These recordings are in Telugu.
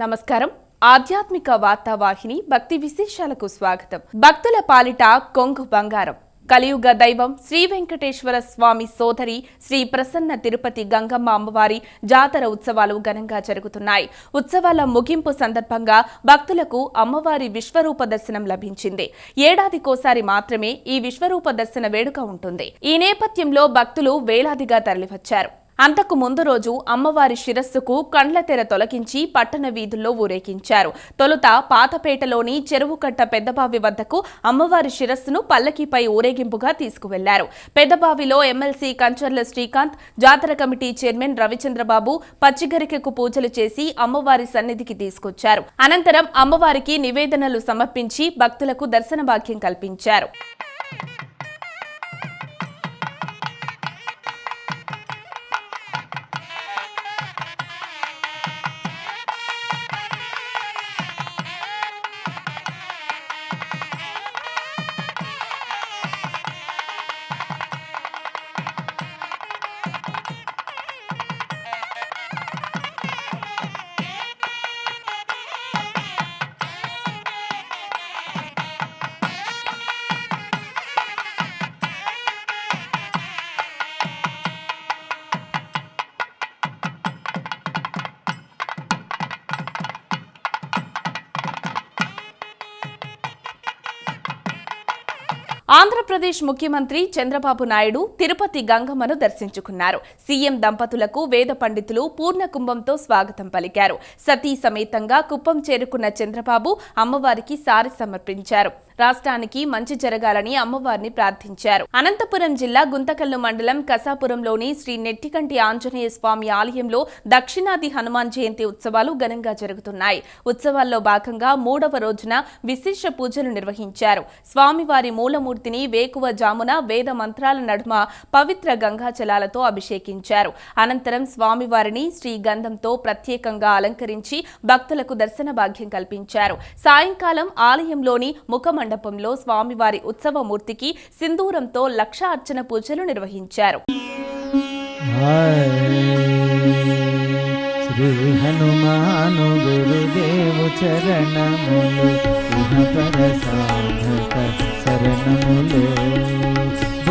నమస్కారం. ఆధ్యాత్మిక వార్తావాహిని భక్తి విశేషాలకు స్వాగతం. భక్తుల పాలిట కొంగు బంగారం. కలియుగ దైవం శ్రీ వెంకటేశ్వర స్వామి సోదరి శ్రీ ప్రసన్న తిరుపతి గంగమ్మ అమ్మవారి జాతర ఉత్సవాలు ఘనంగా జరుగుతున్నాయి. ఉత్సవాల ముగింపు సందర్భంగా భక్తులకు అమ్మవారి విశ్వరూప దర్శనం లభించింది. ఏడాదికోసారి మాత్రమే ఈ విశ్వరూప దర్శన వేడుక ఉంటుంది. ఈ నేపథ్యంలో భక్తులు వేలాదిగా తరలివచ్చారు. అంతకు ముందు రోజు అమ్మవారి శిరస్సుకు కండ్ల తెర తొలగించి పట్టణ వీధుల్లో ఊరేగించారు. తొలుత పాతపేటలోని చెరువుకట్ట పెద్దబావి వద్దకు అమ్మవారి శిరస్సును పల్లకీపై ఊరేగింపుగా తీసుకువెళ్ళారు. పెద్దబావిలో ఎమ్మెల్సీ కంచర్ల శ్రీకాంత్ జాతర కమిటీ చైర్మన్ రవిచంద్రబాబు పచ్చిగరికెకు పూజలు చేసి అమ్మవారి సన్నిధికి తీసుకొచ్చారు. అనంతరం అమ్మవారికి నివేదనలు సమర్పించి భక్తులకు దర్శన భాగ్యం కల్పించారు. ఆంధ్రప్రదేశ్ ముఖ్యమంత్రి చంద్రబాబు నాయుడు తిరుపతి గంగమ్మను దర్శించుకున్నారు. సీఎం దంపతులకు వేద పండితులు పూర్ణ కుంభంతో స్వాగతం పలికారు. సతీ సమేతంగా కుప్పం చేరుకున్న చంద్రబాబు అమ్మవారికి సారి సమర్పించారు. రాష్ట్రానికి మంచి జరగాలని అమ్మవారిని ప్రార్థించారు. అనంతపురం జిల్లా గుంతకల్లు మండలం కసాపురంలోని శ్రీ నెట్టికంటి ఆంజనేయ స్వామి ఆలయంలో దక్షిణాది హనుమాన్ జయంతి ఉత్సవాలు ఘనంగా జరుగుతున్నాయి. ఉత్సవాల్లో భాగంగా మూడవ రోజున విశేష పూజలు నిర్వహించారు. స్వామివారి మూలమూర్తిని వేకువ జామున వేద మంత్రాల నడుమ పవిత్ర గంగాజలాలతో అభిషేకించారు. అనంతరం స్వామివారిని శ్రీ గంధంతో ప్రత్యేకంగా అలంకరించి భక్తులకు దర్శన భాగ్యం కల్పించారు. సాయంకాలం ఆలయంలోని ముఖ మండపంలో స్వామివారి ఉత్సవమూర్తికి సింధూరంతో లక్ష అర్చన పూజలు నిర్వహించారు. శ్రీ హనుమాను గురుదేవు చరణములు సాధక శరణములు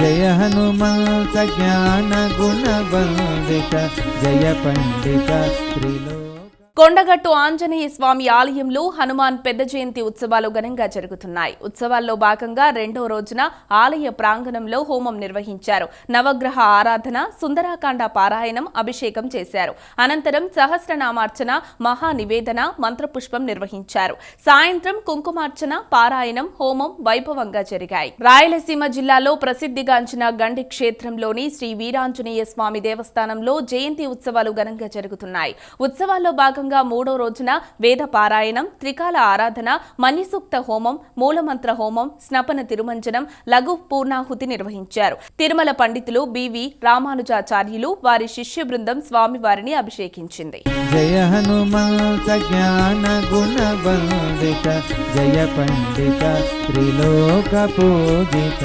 జయ హనుమంత జ్ఞాన గుణ వందిత జయ పండిత త్రిలో కొండగట్టు ఆంజనేయ స్వామి ఆలయంలో హనుమాన్ పెద్ద జయంతి ఉత్సవాలు ఘనంగా జరుగుతున్నాయి. ఉత్సవాల్లో భాగంగా రెండో రోజున ఆలయ ప్రాంగణంలో హోమం నిర్వహించారు. నవగ్రహ ఆరాధన సుందరాకాండ పారాయణం అభిషేకం చేశారు. అనంతరం సహస్రనామార్చన మహా నివేదన మంత్రపుష్పం నిర్వహించారు. సాయంత్రం కుంకుమార్చన పారాయణం హోమం వైభవంగా జరిగాయి. రాయలసీమ జిల్లాలో ప్రసిద్ధిగాంచిన గండి క్షేత్రంలోని శ్రీ వీరాంజనేయ స్వామి దేవస్థానంలో జయంతి ఉత్సవాలు ఘనంగా జరుగుతున్నాయి. ఉత్సవాల్లో భాగంగా మూడో రోజున వేద పారాయణం త్రికాల ఆరాధన మణిసూక్త హోమం మూలమంత్ర హోమం స్నపన తిరుమంజనం లఘు పూర్ణాహుతి నిర్వహించారు. తిరుమల పండితులు బివి రామానుజాచార్యులు వారి శిష్య బృందం స్వామివారిని అభిషేకించింది. జయ హనుమంత జ్ఞాన గుణ జయ పండిత త్రిలోక పూజిత.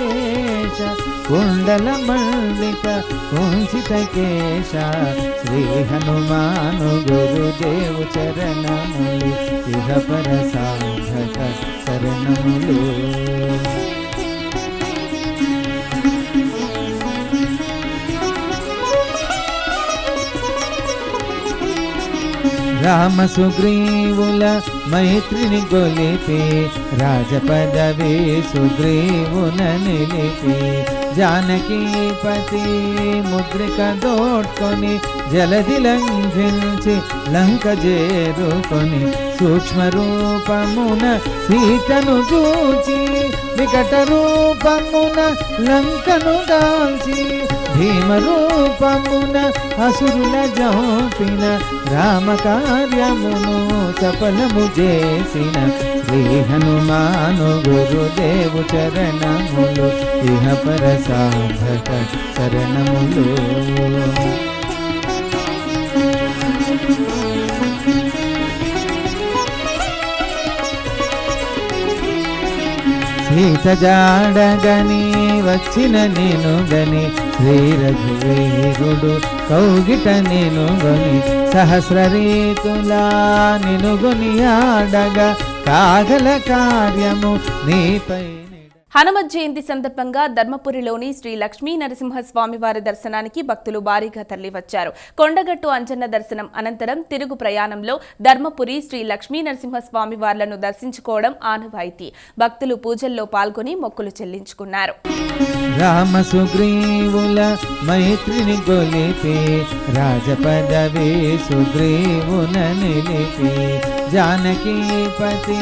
కుండల మల్లిక కుంచిత కేశ శ్రీ హనుమాను గురుదేవు చరణములు ఇహ పర సాధక శరణములు రామ సుగ్రీవుల మైత్రిని గొలిపి రాజపదవి సుగ్రీవున నిలిపి జానకీపతి ముద్రిక దోడ్కొని జలది లంఘించి లంక చేరుకొని సూక్ష్మ రూపమున సీతను చూచి వికట రూపమున లంకను దాల్చి భీమ రూపమున అసురుల జోపిన రామ కార్యమును సఫలము చేసిన శ్రీ హనుమాను గురుదేవు చరణములు ఇహ పర సాధక చరణములు. సీత జాడగని వచ్చిన నేను గని శ్రీ రఘువీరుడు కౌగిట నేను గని సహస్ర రీతులా నినుగొని ఆడగా కాగల కార్యము నీపై హనుమత్ జయంతి సందర్భంగా ధర్మపురిలోని శ్రీ లక్ష్మీ నరసింహస్వామి వారి దర్శనానికి భక్తులు భారీగా తరలివచ్చారు. కొండగట్టు అంజన్న దర్శనం అనంతరం తిరుగు ప్రయాణంలో ధర్మపురి శ్రీ లక్ష్మీ నరసింహస్వామి వార్లను దర్శించుకోవడం ఆనవాయితీ. భక్తులు పూజల్లో పాల్గొని మొక్కులు చెల్లించుకున్నారు. రామ సుగ్రీవుల మైత్రిని గొలిపి రాజపదవి సుగ్రీవున నిలిపి జానకీపతి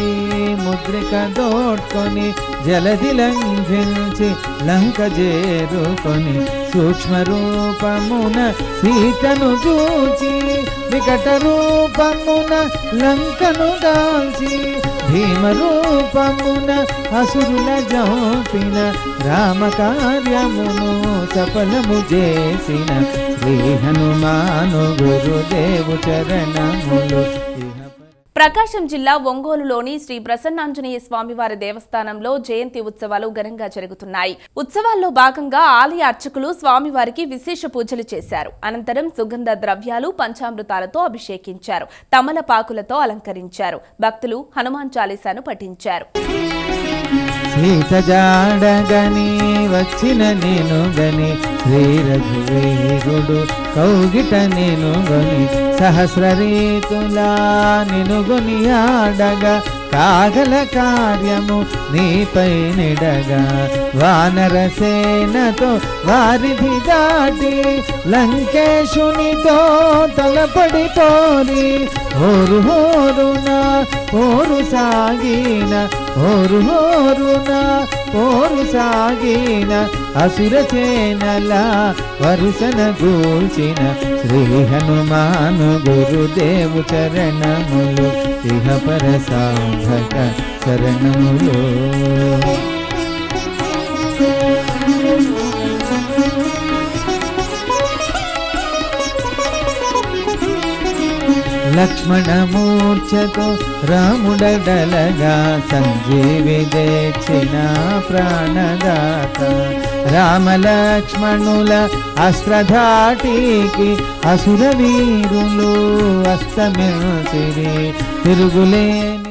ముద్రిక దోడ్కొని జలది లంఘించి లంక చేరుకొని సూక్ష్మ రూపమున సీతను చూచి వికట రూపమున లంకను దాల్చి భీమ రూపమున అసురుల జోపిన రామ కార్యమును సఫలము చేసిన శ్రీ హనుమాను గురుదేవు చరణములు ప్రకాశం జిల్లా ఒంగోలులోని శ్రీ ప్రసన్నాంజనేయ స్వామివారి దేవస్థానంలో జయంతి ఉత్సవాలు ఘనంగా జరుగుతున్నాయి. ఉత్సవాల్లో భాగంగా ఆలయ అర్చకులు స్వామివారికి విశేష పూజలు చేశారు. అనంతరం సుగంధ ద్రవ్యాలు పంచామృతాలతో అభిషేకించారు. తమలపాకులతో అలంకరించారు. భక్తులు హనుమాన్ చాలీసాను పఠించారు. సీత వచ్చిన నేను గని శ్రీ కౌగిట నేను గని సహస్ర రీతులా నిను గుని ఆడగా కాగల కార్యము నీపై నిడగా. వానర సేనతో వారిధి దాటి లంకేశునితో తలపడి పోరి. ఓరు హోరున పోరు సాగిన ఓరు హోరున పోరు సాగిన అసుర సేనల వరుసన గూల్చిన శ్రీ హనుమాను గురుదేవు చరణములు ఇహ పర సాధక శరణములు లక్ష్మణ మూర్ఛతో రాముడడలగా సంజీవి దేచిన ప్రాణదాత. రామ లక్ష్మణుల అస్త్రధాటికి అసుర వీరులు అస్తమిల్చిరి తిరుగులేని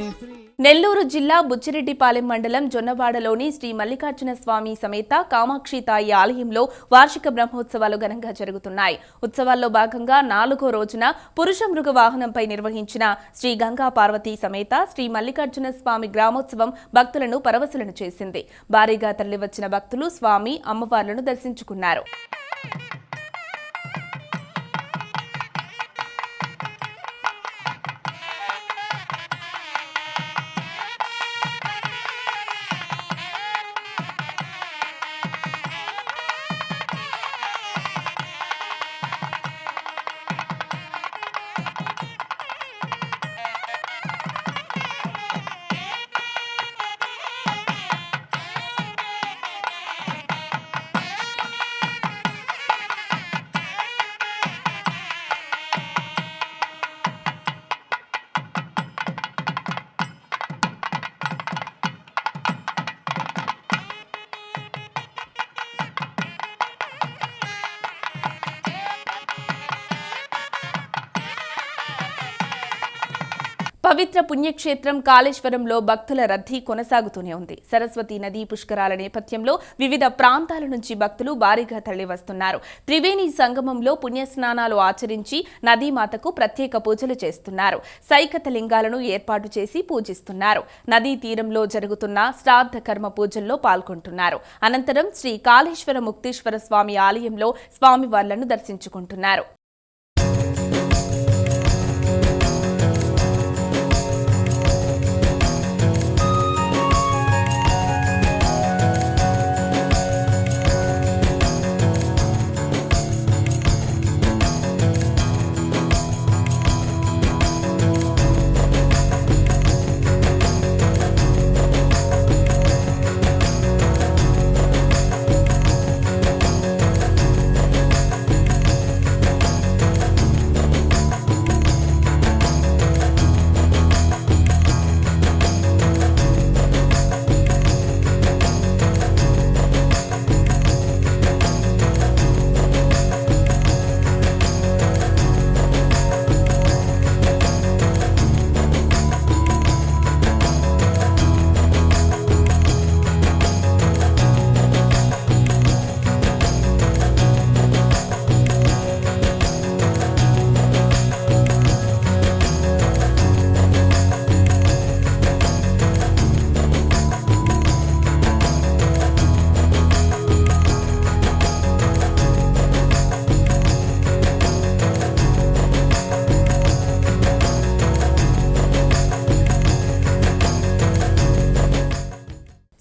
నెల్లూరు జిల్లా బుచ్చిరెడ్డిపాలెం మండలం జొన్నవాడలోని శ్రీ మల్లికార్జున స్వామి సమేత కామాక్షి తాయి ఆలయంలో వార్షిక బ్రహ్మోత్సవాలు ఘనంగా జరుగుతున్నాయి. ఉత్సవాల్లో భాగంగా నాలుగో రోజున పురుష మృగ వాహనంపై నిర్వహించిన శ్రీ గంగా పార్వతీ సమేత శ్రీ మల్లికార్జున స్వామి గ్రామోత్సవం భక్తులను పరవశులను చేసింది. భారీగా తరలివచ్చిన భక్తులు స్వామి అమ్మవార్లను దర్శించుకున్నారు. పవిత్ర పుణ్యక్షేత్రం కాళేశ్వరంలో భక్తుల రద్దీ కొనసాగుతూనే ఉంది. సరస్వతి నదీ పుష్కరాల నేపథ్యంలో వివిధ ప్రాంతాల నుంచి భక్తులు భారీగా తరలివస్తున్నారు. త్రివేణి సంగమంలో పుణ్యస్నానాలు ఆచరించి నదీమాతకు ప్రత్యేక పూజలు చేస్తున్నారు. సైకత లింగాలను ఏర్పాటు చేసి పూజిస్తున్నారు. నదీ తీరంలో జరుగుతున్న శ్రాద్ధ కర్మ పూజల్లో పాల్గొంటున్నారు. అనంతరం శ్రీ కాళేశ్వర ముక్తేశ్వర స్వామి ఆలయంలో స్వామివార్లను దర్శించుకుంటున్నారు.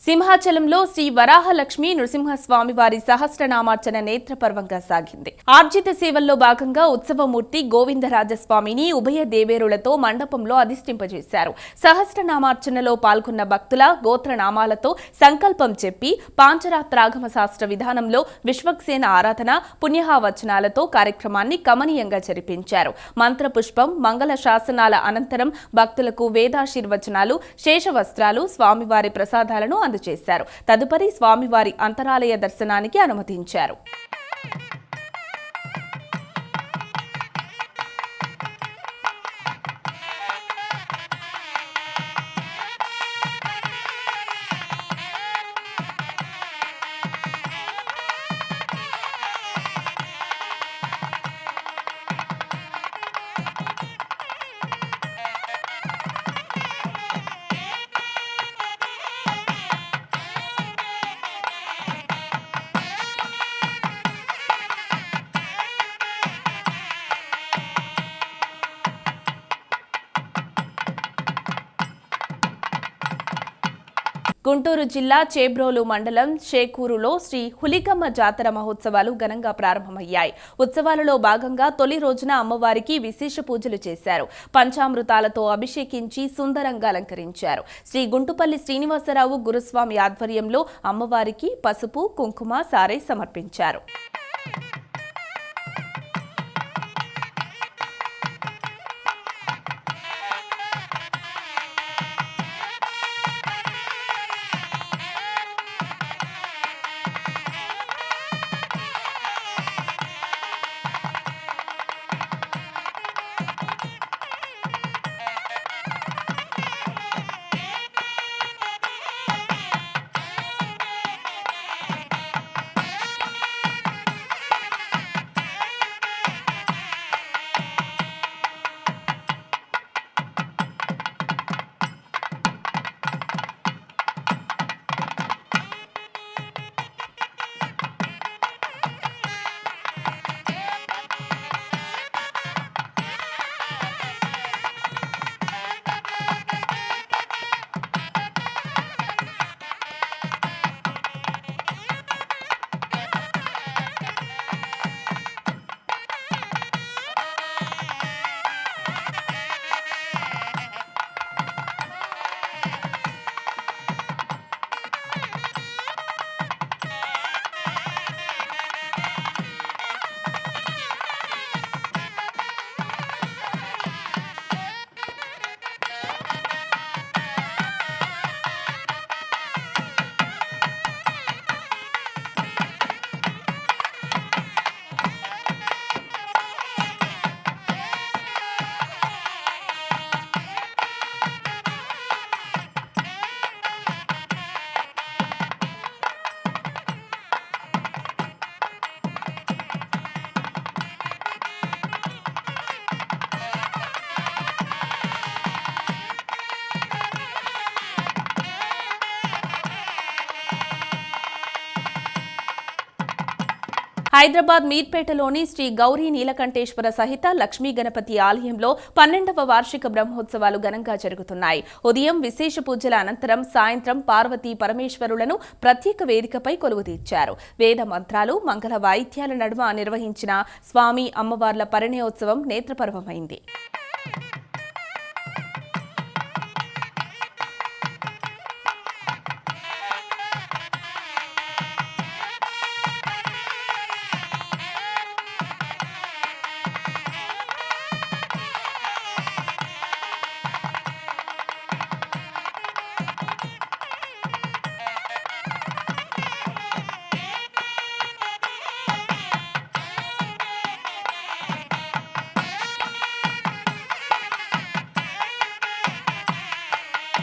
సింహాచలంలో శ్రీ వరాహలక్ష్మి నృసింహస్వామి వారి సహస్రనామార్చన నేత్రపర్వంగా సాగింది. ఆర్జిత సేవల్లో భాగంగా ఉత్సవమూర్తి గోవిందరాజస్వామిని ఉభయ దేవేరులతో మండపంలో అధిష్టింపజేశారు సహస్రనామార్చనలో పాల్గొన్న భక్తుల గోత్రనామాలతో సంకల్పం చెప్పి పాంచరాత్రాగమ శాస్త్ర విధానంలో విశ్వక్సేన ఆరాధన పుణ్యహావచనాలతో కార్యక్రమాన్ని కమనీయంగా జరిపించారు. మంత్రపుష్పం మంగళ శాసనాల అనంతరం భక్తులకు వేదాశీర్వచనాలు శేషవస్త్రాలు స్వామివారి ప్రసాదాలను చేశారు. తదుపరి స్వామివారి అంతరాలయ దర్శనానికి అనుమతించారు. గుంటూరు జిల్లా చేబ్రోలు మండలం షేకూరులో శ్రీ హులికమ్మ జాతర మహోత్సవాలు ఘనంగా ప్రారంభమయ్యాయి. ఉత్సవాలలో భాగంగా తొలి రోజున అమ్మవారికి విశేష పూజలు చేశారు. పంచామృతాలతో అభిషేకించి సుందరంగా అలంకరించారు. శ్రీ గుంటుపల్లి శ్రీనివాసరావు గురుస్వామి ఆధ్వర్యంలో అమ్మవారికి పసుపు కుంకుమ సారే సమర్పించారు. హైదరాబాద్ మీర్పేటలోని శ్రీ గౌరీ నీలకంఠేశ్వర సహిత లక్ష్మీ గణపతి ఆలయంలో పన్నెండవ వార్షిక బ్రహ్మోత్సవాలు ఘనంగా జరుగుతున్నాయి. ఉదయం విశేష పూజల అనంతరం సాయంత్రం పార్వతీ పరమేశ్వరులను ప్రత్యేక వేదికపై కొలువు తీర్చారు వేద మంత్రాలు మంగళ వాయిద్యాల నడుమ నిర్వహించిన స్వామి అమ్మవార్ల పరిణయోత్సవం నేత్రపర్వమైంది.